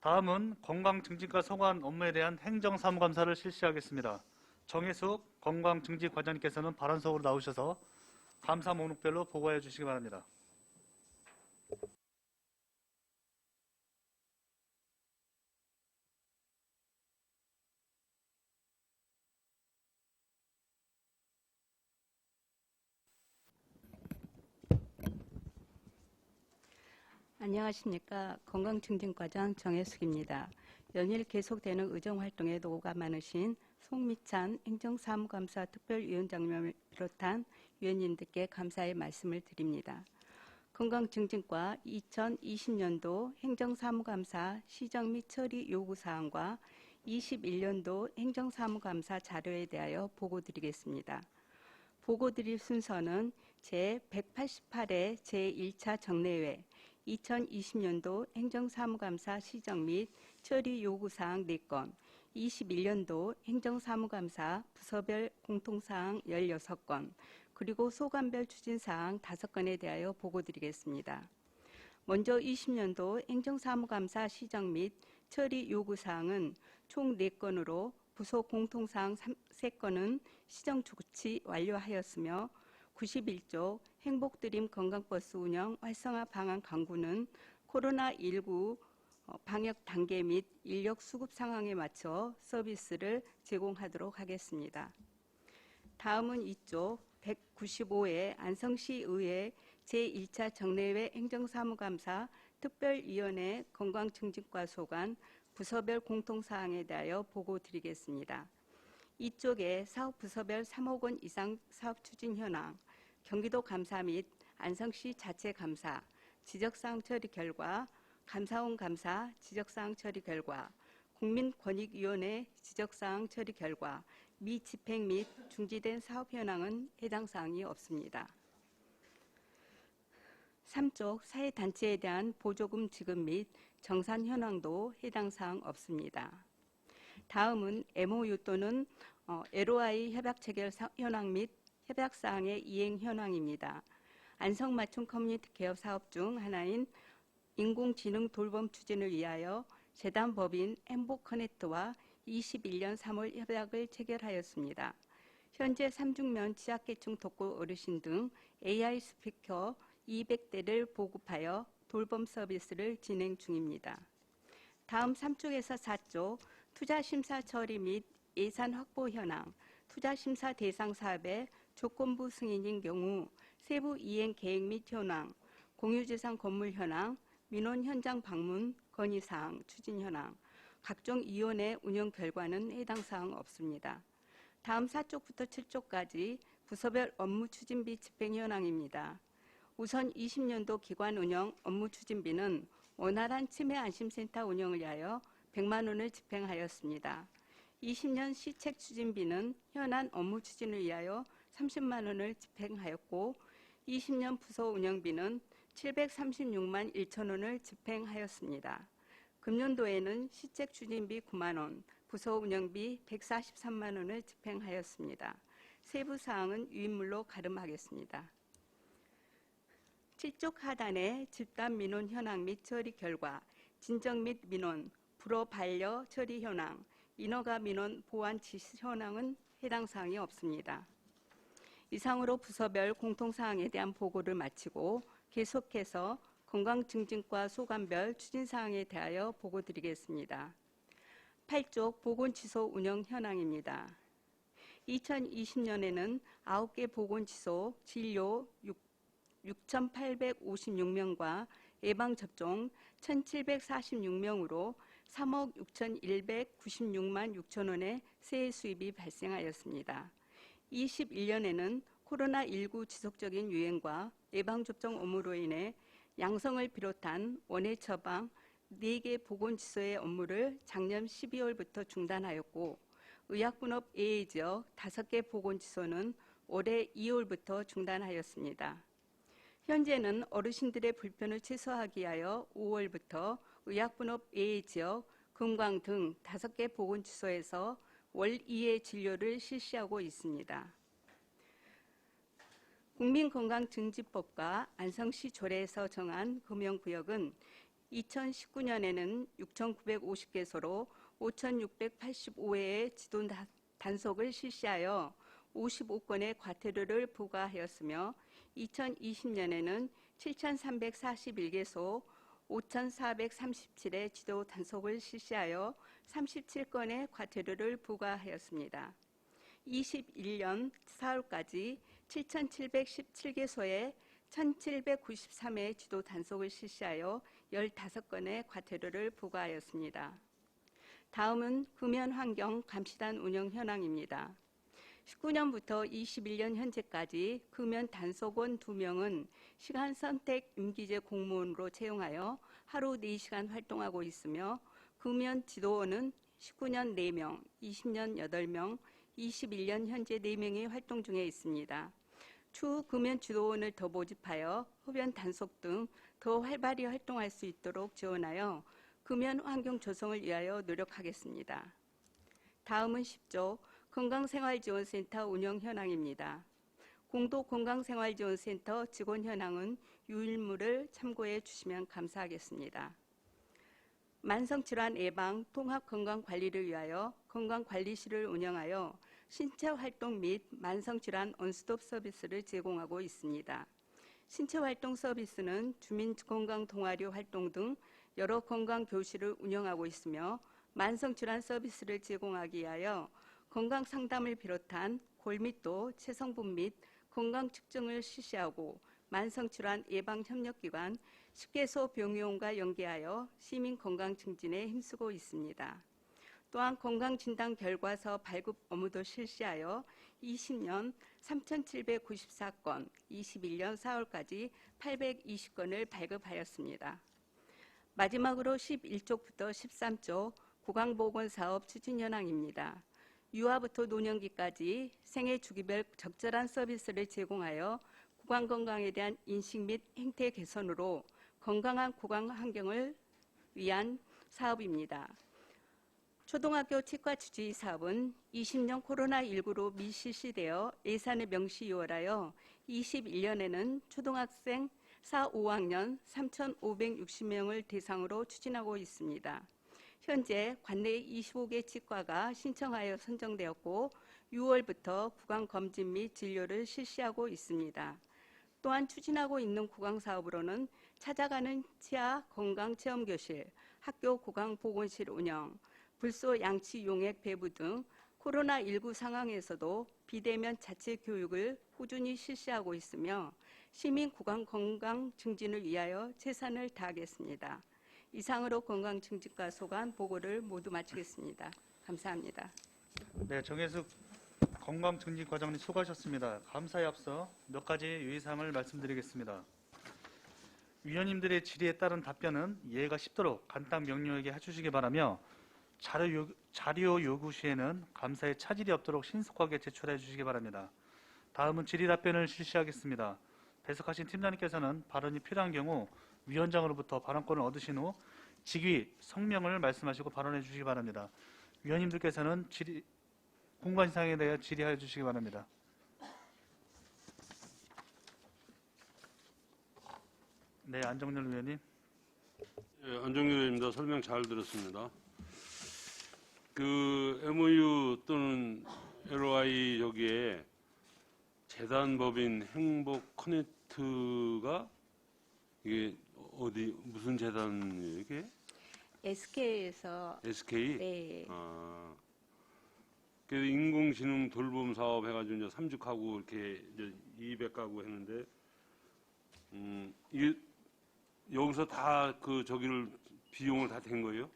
다음은 건강증진과 소관 업무에 대한 행정사무감사를 실시하겠습니다. 정혜숙 건강증진과장님께서는 발언석으로 나오셔서 감사 목록별로 보고해 주시기 바랍니다. 안녕하십니까. 건강증진과장 정혜숙입니다. 연일 계속되는 의정활동에 노고가 많으신 송미찬 행정사무감사 특별위원장님을 비롯한 위원님들께 감사의 말씀을 드립니다. 건강증진과 2020년도 행정사무감사 시정 및 처리 요구사항과 21년도 행정사무감사 자료에 대하여 보고드리겠습니다. 보고드릴 순서는 제188회 제1차 정례회 2020년도 행정사무감사 시정 및 처리 요구사항 4건, 21년도 행정사무감사 부서별 공통사항 16건, 그리고 소관별 추진사항 5건에 대하여 보고드리겠습니다. 먼저 20년도 행정사무감사 시정 및 처리 요구사항은 총 4건으로 부서 공통사항 3건은 시정 조치 완료하였으며 91조 행복드림 건강버스 운영 활성화 방안 강구는 코로나19 어, 방역 단계 및 인력 수급 상황에 맞춰 서비스를 제공하도록 하겠습니다. 다음은 이쪽 195회 안성시 의회 제1차 정례회 행정사무감사 특별위원회 건강증진과 소관 부서별 공통사항에 대하여 보고 드리겠습니다. 이쪽에 사업 부서별 3억 원 이상 사업 추진 현황, 경기도 감사 및 안성시 자체 감사, 지적사항 처리 결과, 감사원 감사 지적사항 처리 결과, 국민권익위원회 지적사항 처리 결과, 미집행 및 중지된 사업 현황은 해당 사항이 없습니다. 3쪽 사회단체에 대한 보조금 지급 및 정산 현황도 해당 사항 없습니다. 다음은 MOU 또는 어, LOI 협약 체결 사- 현황 및 협약 사항의 이행 현황입니다. 안성맞춤 커뮤니티 개업 사업 중 하나인 인공지능 돌봄 추진을 위하여 재단 법인 행복커넥트와 21년 3월 협약을 체결하였습니다. 현재 3중면 취약계층 독거 어르신 등 AI 스피커 200대를 보급하여 돌봄 서비스를 진행 중입니다. 다음 3쪽에서 4쪽 투자 심사 처리 및 예산 확보 현황, 투자 심사 대상 사업의 조건부 승인인 경우 세부 이행 계획 및 현황, 공유재산 건물 현황, 민원 현장 방문, 건의사항, 추진 현황, 각종 위원회 운영 결과는 해당 사항 없습니다. 다음 4쪽부터 7쪽까지 부서별 업무 추진비 집행 현황입니다. 우선 20년도 기관 운영 업무 추진비는 원활한 치매 안심센터 운영을 위하여 100만 원을 집행하였습니다. 20년 시책 추진비는 현안 업무 추진을 위하여 30만 원을 집행하였고 20년 부서 운영비는 736만 1천 원을 집행하였습니다. 금년도에는 시책 추진비 9만 원, 부서 운영비 143만 원을 집행하였습니다. 세부 사항은 유인물로 가름하겠습니다. 7쪽 하단에 집단 민원 현황 및 처리 결과, 진정 및 민원, 불어 반려 처리 현황, 인허가 민원 보완 지시 현황은 해당 사항이 없습니다. 이상으로 부서별 공통사항에 대한 보고를 마치고 계속해서 건강증진과 소관별 추진사항에 대하여 보고드리겠습니다. 8쪽 보건치소 운영 현황입니다. 2020년에는 9개 보건치소 진료 6,856명과 예방접종 1,746명으로 3억 6,196만 6천 원의 세액 수입이 발생하였습니다. 21년에는 코로나19 지속적인 유행과 예방접종 업무로 인해 양성을 비롯한 원해 처방 4개 보건지소의 업무를 작년 12월부터 중단하였고 의약분업 AA 지역 5개 보건지소는 올해 2월부터 중단하였습니다. 현재는 어르신들의 불편을 최소화하기 위하여 5월부터 의약분업 AA 지역, 금광 등 5개 보건지소에서 월 2회 진료를 실시하고 있습니다. 국민건강증진법과 안성시 조례에서 정한 금연구역은 2019년에는 6,950개소로 5,685회의 지도 다- 단속을 실시하여 55건의 과태료를 부과하였으며 2020년에는 7,341개소 5,437의 지도 단속을 실시하여 37건의 과태료를 부과하였습니다. 21년 4월까지 7,717개소에 1,793회 지도 단속을 실시하여 15건의 과태료를 부과하였습니다. 다음은 금연환경 감시단 운영 현황입니다. 19년부터 21년 현재까지 금연 단속원 2명은 시간 선택 임기제 공무원으로 채용하여 하루 4시간 활동하고 있으며 금연 지도원은 19년 4명, 20년 8명, 21년 현재 4명이 활동 중에 있습니다. 추후 금연 지도원을 더 모집하여 흡연 단속 등 더 활발히 활동할 수 있도록 지원하여 금연 환경 조성을 위하여 노력하겠습니다. 다음은 10조 건강생활지원센터 운영 현황입니다. 공도 건강생활지원센터 직원 현황은 유일무를 참고해 주시면 감사하겠습니다. 만성질환 예방 통합 건강 관리를 위하여 건강 관리실을 운영하여 신체 활동 및 만성질환 원스톱 서비스를 제공하고 있습니다. 신체 활동 서비스는 주민 건강 동아리 활동 등 여러 건강 교실을 운영하고 있으며 만성질환 서비스를 제공하기 위하여 건강 상담을 비롯한 골밀도, 체성분 및 건강 측정을 실시하고 만성질환 예방 협력기관 10개소 병의원과 연계하여 시민 건강 증진에 힘쓰고 있습니다. 또한 건강진단 결과서 발급 업무도 실시하여 20년 3,794건, 21년 4월까지 820건을 발급하였습니다. 마지막으로 11쪽부터 13쪽 구강보건사업 추진 현황입니다. 유아부터 노년기까지 생애 주기별 적절한 서비스를 제공하여 구강 건강에 대한 인식 및 행태 개선으로 건강한 구강 환경을 위한 사업입니다. 초등학교 치과 주지 사업은 20년 코로나19로 미실시되어 예산을 명시 요월하여 21년에는 초등학생 4, 5학년 3,560명을 대상으로 추진하고 있습니다. 현재 관내 25개 치과가 신청하여 선정되었고 6월부터 구강 검진 및 진료를 실시하고 있습니다. 또한 추진하고 있는 구강 사업으로는 찾아가는 치아 건강 체험 교실, 학교 구강 보건실 운영, 불소 양치 용액 배부 등 코로나19 상황에서도 비대면 자체 교육을 꾸준히 실시하고 있으며 시민 구강 건강 증진을 위하여 최선을 다하겠습니다. 이상으로 건강 증진과 소관 보고를 모두 마치겠습니다. 감사합니다. 네, 정혜숙 건강 증진 과장님 수고하셨습니다. 감사에 앞서 몇 가지 유의사항을 말씀드리겠습니다. 위원님들의 질의에 따른 답변은 이해가 쉽도록 간단 명료하게 해주시기 바라며 자료, 요, 자료 요구 시에는 감사에 차질이 없도록 신속하게 제출해 주시기 바랍니다. 다음은 질의 답변을 실시하겠습니다. 배석하신 팀장님께서는 발언이 필요한 경우 위원장으로부터 발언권을 얻으신 후 직위, 성명을 말씀하시고 발언해 주시기 바랍니다. 위원님들께서는 질의, 공관상에 대해 질의하여 주시기 바랍니다. 네, 안정열 위원님. 예, 안정열 의원입니다. 설명 잘 들었습니다. 그 MOU 또는 LOI 여기에 재단법인 행복 커넥트가 이게 어디 무슨 재단이에요 이게? SK에서 SK? 네, 아. 그 인공지능 돌봄 사업 해가지고 이제 삼죽하고 이렇게 이제 200가구 했는데 음, 이 여기서 다 그 저기를 비용을 다댄 거예요?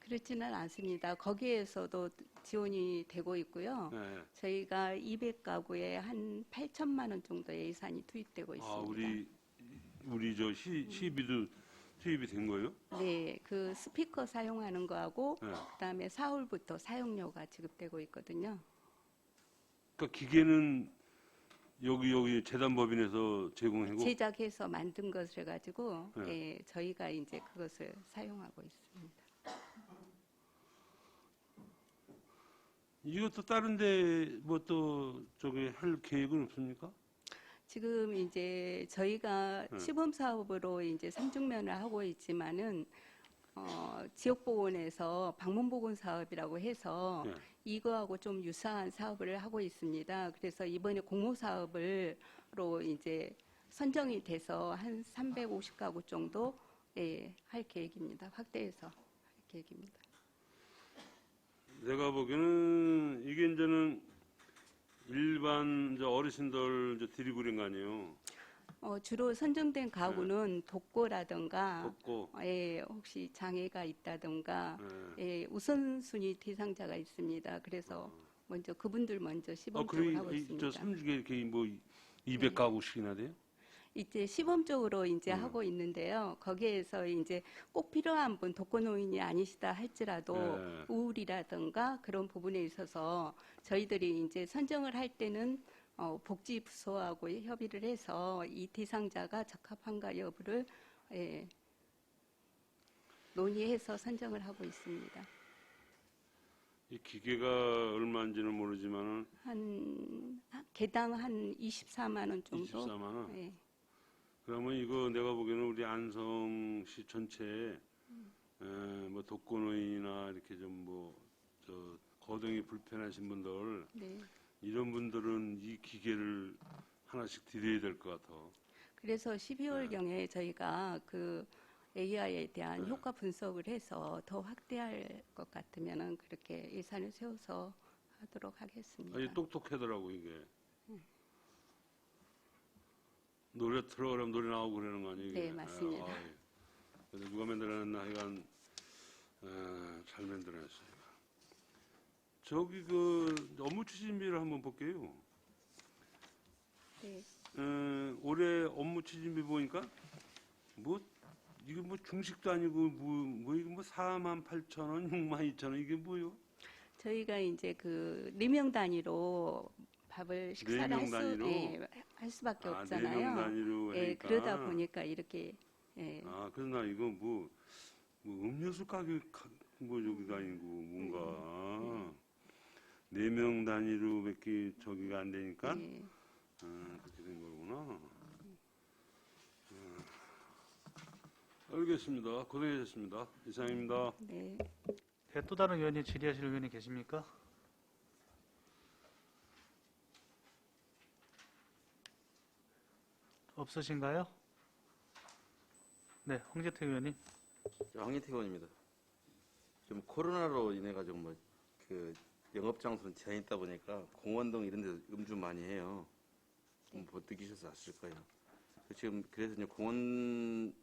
그렇지는 않습니다. 거기에서도 지원이 되고 있고요. 네. 저희가 200가구에 한 8천만 원 정도의 예산이 투입되고 있습니다. 아 우리 우리 저 시, 시비도 투입이 된 거예요? 네, 그 스피커 사용하는 거하고 네. 그다음에 사흘부터 사용료가 지급되고 있거든요. 그러니까 기계는 여기 여기 재단법인에서 제공하고 제작해서 만든 것을 가지고 네. 예, 저희가 이제 그것을 사용하고 있습니다. 이것도 다른데 뭐 또 저기 할 계획은 없습니까? 지금 이제 저희가 네. 시범 사업으로 이제 삼중면을 하고 있지만은 어, 지역보건에서 방문보건 사업이라고 해서 네. 이거하고 좀 유사한 사업을 하고 있습니다. 그래서 이번에 공모 사업을로 이제 선정이 돼서 한 350가구 정도 예, 할 계획입니다. 확대해서 할 계획입니다. 내가 보기에는 이게 이제는 일반 이제 어르신들 이제 그런 거 아니에요. 어, 주로 선정된 가구는 독거라든가 덥고. 예, 혹시 장애가 있다든가 예. 예, 우선순위 대상자가 있습니다. 그래서 먼저 그분들 먼저 아, 시범적으로 하고 그래, 이- 있습니다. 저 삼주에 이렇게 뭐 200가구씩이나 돼요? 이제 시범적으로 이제 음. 하고 있는데요. 거기에서 이제 꼭 필요한 분 독거노인이 아니시다 할지라도 네. 우울이라든가 그런 부분에 있어서 저희들이 이제 선정을 할 때는 어, 복지부서하고 협의를 해서 이 대상자가 적합한가 여부를 예, 논의해서 선정을 하고 있습니다. 이 기계가 얼마인지는 모르지만은 한 한- 개당 한 24만 원 정도. 24만 원. 예. 그러면 이거 내가 보기에는 우리 안성시 전체에 에, 뭐 독거노인이나 이렇게 좀 뭐 저 거동이 불편하신 분들 네. 이런 분들은 이 기계를 하나씩 드려야 될 것 같아. 그래서 12월 경에 저희가 그 AI에 대한 네. 효과 분석을 해서 더 확대할 것 같으면은 그렇게 예산을 세워서 하도록 하겠습니다. 아니 똑똑하더라고 이게. 노래 틀어 그러면 노래 나오고 그러는 거 아니에요? 네, 맞습니다. 아, 아이. 그래서 누가 만들어냈나 하여간 에, 잘 만들어냈어요. 저기 그 업무 추진비를 한번 볼게요. 네. 에, 올해 업무 추진비 보니까 뭐 이게 뭐 중식도 아니고 뭐, 뭐 이게 뭐 4만 8천 원, 6만 2천 원 이게 뭐요? 저희가 이제 그 네 명 단위로 밥을 식사를 명 할, 수? 예, 할 수밖에 아, 없잖아요. 네명 단위로 예, 하니까. 그러다 보니까 이렇게 예, 아, 그래서 나 이거 뭐, 뭐 음료수 가격 가- 뭐 저기가 아니고 뭔가 네 명 단위로 몇개 저기가 안 되니까 예. 아, 그렇게 된 거구나. 아, 알겠습니다. 고생하셨습니다. 이상입니다. 네. 네, 또 다른 의원님 질의하실 의원이 계십니까? 없으신가요? 네, 홍재태 의원님. 황희태 의원입니다. 좀 코로나로 인해 가지고 뭐그 영업 장소는 제한 있다 보니까 공원 등 이런 데서 음주 많이 해요. 뭐 느끼셔서 아실 거예요. 그 지금 그래서 이제 공원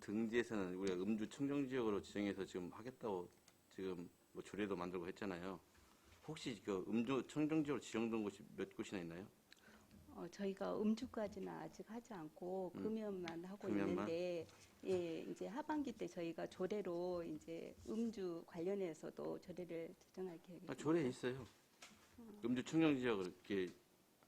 등지에서는 우리가 음주 청정 지역으로 지정해서 지금 하겠다고 지금 뭐 조례도 만들고 했잖아요. 혹시 그 음주 청정 지역으로 지정된 곳이 몇 곳이나 있나요? 어, 저희가 음주까지는 아직 하지 않고 음. 금연만 하고 금연만? 있는데 예, 이제 하반기 때 저희가 조례로 이제 음주 관련해서도 조례를 제정할 계획입니다. 아, 조례에 있어요. 음주 청정 지역을 이렇게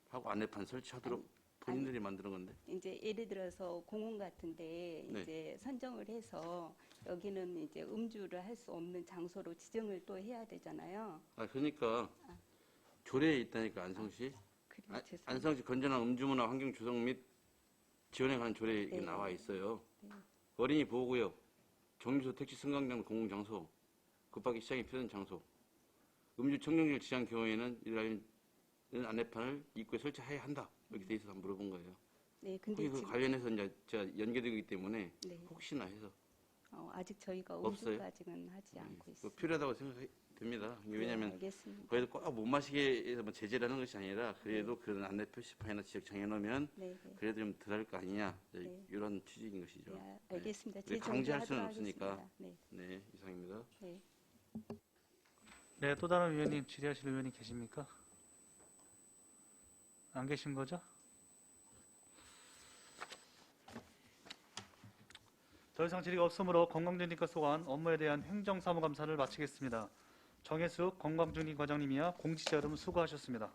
하고 안내판 설치하도록 본인들이 만드는 건데. 이제 예를 들어서 공원 같은데 네. 이제 선정을 해서 여기는 이제 음주를 할 수 없는 장소로 지정을 또 해야 되잖아요. 아 그러니까 조례에 있다니까 안성시 그래, 아, 죄송합니다. 안성시 건전한 음주문화 환경 조성 및 지원에 관한 조례에 네. 나와 있어요. 네. 어린이 보호구역, 정류소, 택시 승강장 공공장소, 급하기 시장이 필요한 장소, 음주 청정지를 지정 경우에는 이런 안내판을 입구에 설치해야 한다. 이렇게 돼 있어서 한번 물어본 거예요. 네, 근데 혹시 그 관련해서 이제 제가 연계되기 때문에 네, 혹시나 해서 어, 아직 저희가 없어요? 음주까지는 하지 않고 뭐 있습니다. 필요하다고 생각 됩니다. 네, 왜냐하면 알겠습니다. 거기서 꼭 못 마시게 해서 뭐 제재를 하는 것이 아니라 그래도 그런 안내 표시판이나 지역 정해놓으면 네, 네. 그래도 좀 덜 할 거 아니냐 이제 네. 이런 취지인 것이죠. 네, 아, 알겠습니다. 재정비하도록 강제할 수는 없으니까. 하겠습니다. 네, 네 이상입니다. 네. 네, 또 다른 의원님 질의하실 의원이 계십니까? 안 계신 거죠? 더 이상 질의가 없으므로 건강증진과 소관 업무에 대한 행정사무감사를 마치겠습니다. 정혜숙 건강증진 과장님이야 공지자 여러분 수고하셨습니다.